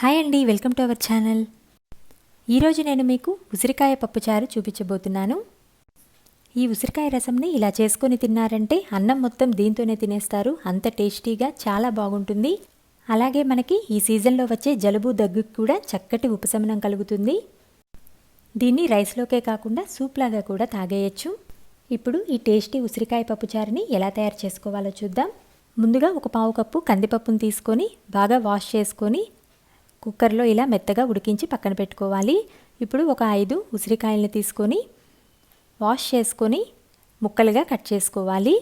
Hi అండి welcome to our channel. ఈరోజు నేను మీకు ఉసిరికాయ పప్పుచారు చూపించబోతున్నాను. ఈ ఉసిరికాయ రసంని ఇలా చేసుకొని తిన్నారంటే అన్నం మొత్తం దీంతోనే తినేస్తారు. అంత టేస్టీగా చాలా బాగుంటుంది. అలాగే మనకి ఈ సీజన్లో వచ్చే జలుబు దగ్గుకి కూడా చక్కటి ఉపశమనం కలుగుతుంది. దీన్ని రైస్లోకే కాకుండా సూప్లాగా కూడా తాగేయచ్చు. ఇప్పుడు ఈ టేస్టీ ఉసిరికాయ పప్పుచారుని ఎలా తయారు చేసుకోవాలో చూద్దాం. ముందుగా ఒక పావు కప్పు కందిపప్పును తీసుకొని బాగా వాష్ చేసుకొని కుక్కర్లో ఇలా మెత్తగా ఉడికించి పక్కన పెట్టుకోవాలి. ఇప్పుడు ఒక ఐదు ఉసిరికాయలను తీసుకొని వాష్ చేసుకొని ముక్కలుగా కట్ చేసుకోవాలి.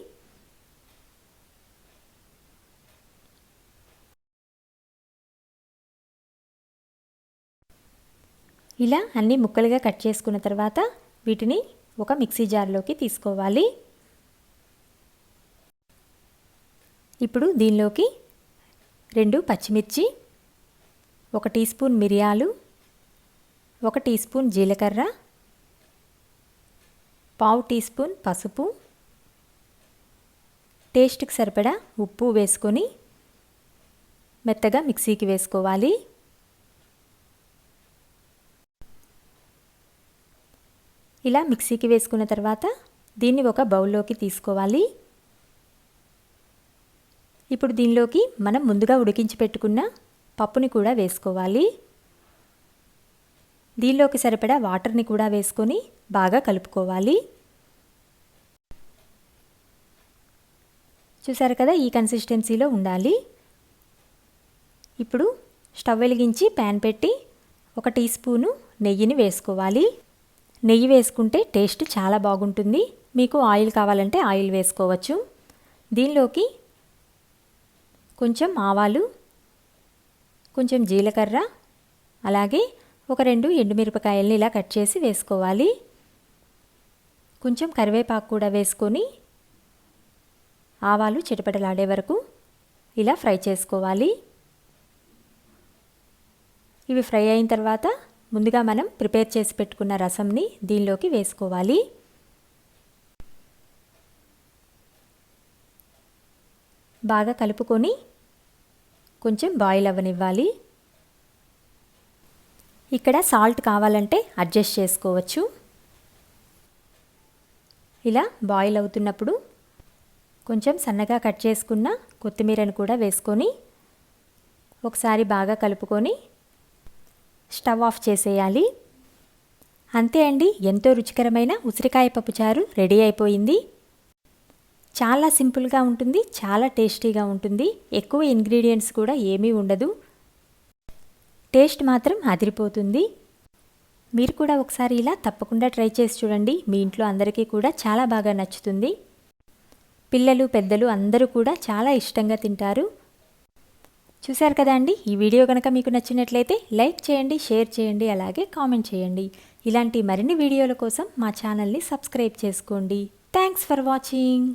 ఇలా అన్ని ముక్కలుగా కట్ చేసుకున్న తర్వాత వీటిని ఒక మిక్సీ జార్లోకి తీసుకోవాలి. ఇప్పుడు దీనిలోకి రెండు పచ్చిమిర్చి ఒక టీ స్పూన్ మిరియాలు ఒక టీ స్పూన్ జీలకర్ర పావు టీ స్పూన్ పసుపు టేస్ట్కి సరిపడా ఉప్పు వేసుకొని మెత్తగా మిక్సీకి వేసుకోవాలి. ఇలా మిక్సీకి వేసుకున్న తర్వాత దీన్ని ఒక బౌల్లోకి తీసుకోవాలి. ఇప్పుడు దీనిలోకి మనం ముందుగా ఉడికించి పెట్టుకున్న పప్పుని కూడా వేసుకోవాలి. దీనిలోకి సరిపడా వాటర్ని కూడా వేసుకొని బాగా కలుపుకోవాలి. చూసారు కదా ఈ కన్సిస్టెన్సీలో ఉండాలి. ఇప్పుడు స్టవ్ వెలిగించి ప్యాన్ పెట్టి ఒక టీ స్పూను నెయ్యిని వేసుకోవాలి. నెయ్యి వేసుకుంటే టేస్ట్ చాలా బాగుంటుంది. మీకు ఆయిల్ కావాలంటే ఆయిల్ వేసుకోవచ్చు. దీనిలోకి కొంచెం ఆవాలు కొంచెం జీలకర్ర అలాగే ఒక రెండు ఎండుమిరపకాయలని ఇలా కట్ చేసి వేసుకోవాలి. కొంచెం కరివేపాకు కూడా వేసుకొని ఆవాలు చిటపటలాడే వరకు ఇలా ఫ్రై చేసుకోవాలి. ఇవి ఫ్రై అయిన తర్వాత ముందుగా మనం ప్రిపేర్ చేసి పెట్టుకున్న రసంని దీనిలోకి వేసుకోవాలి. బాగా కలుపుకొని కొంచెం బాయిల్ అవ్వనివ్వాలి ఇక్కడ సాల్ట్ కావాలంటే అడ్జస్ట్ చేసుకోవచ్చు. ఇలా బాయిల్ అవుతున్నప్పుడు కొంచెం సన్నగా కట్ చేసుకున్న కొత్తిమీరను కూడా వేసుకొని ఒకసారి బాగా కలుపుకొని స్టవ్ ఆఫ్ చేసేయాలి. అంతే అండి. ఎంతో రుచికరమైన ఉసిరికాయ పప్పుచారు రెడీ అయిపోయింది. చాలా సింపుల్గా ఉంటుంది చాలా టేస్టీగా ఉంటుంది. ఎక్కువ ఇంగ్రీడియంట్స్ కూడా ఏమీ ఉండదు. టేస్ట్ మాత్రం అదిరిపోతుంది. మీరు కూడా ఒకసారి ఇలా తప్పకుండా ట్రై చేసి చూడండి. మీ ఇంట్లో అందరికీ కూడా చాలా బాగా నచ్చుతుంది. పిల్లలు పెద్దలు అందరూ కూడా చాలా ఇష్టంగా తింటారు. చూశారు కదా అండి? ఈ వీడియో కనుక మీకు నచ్చినట్లయితే లైక్ చేయండి షేర్ చేయండి అలాగే కామెంట్ చేయండి. ఇలాంటి మరిన్ని వీడియోల కోసం మా ఛానల్ని సబ్స్క్రైబ్ చేసుకోండి. Thanks for watching.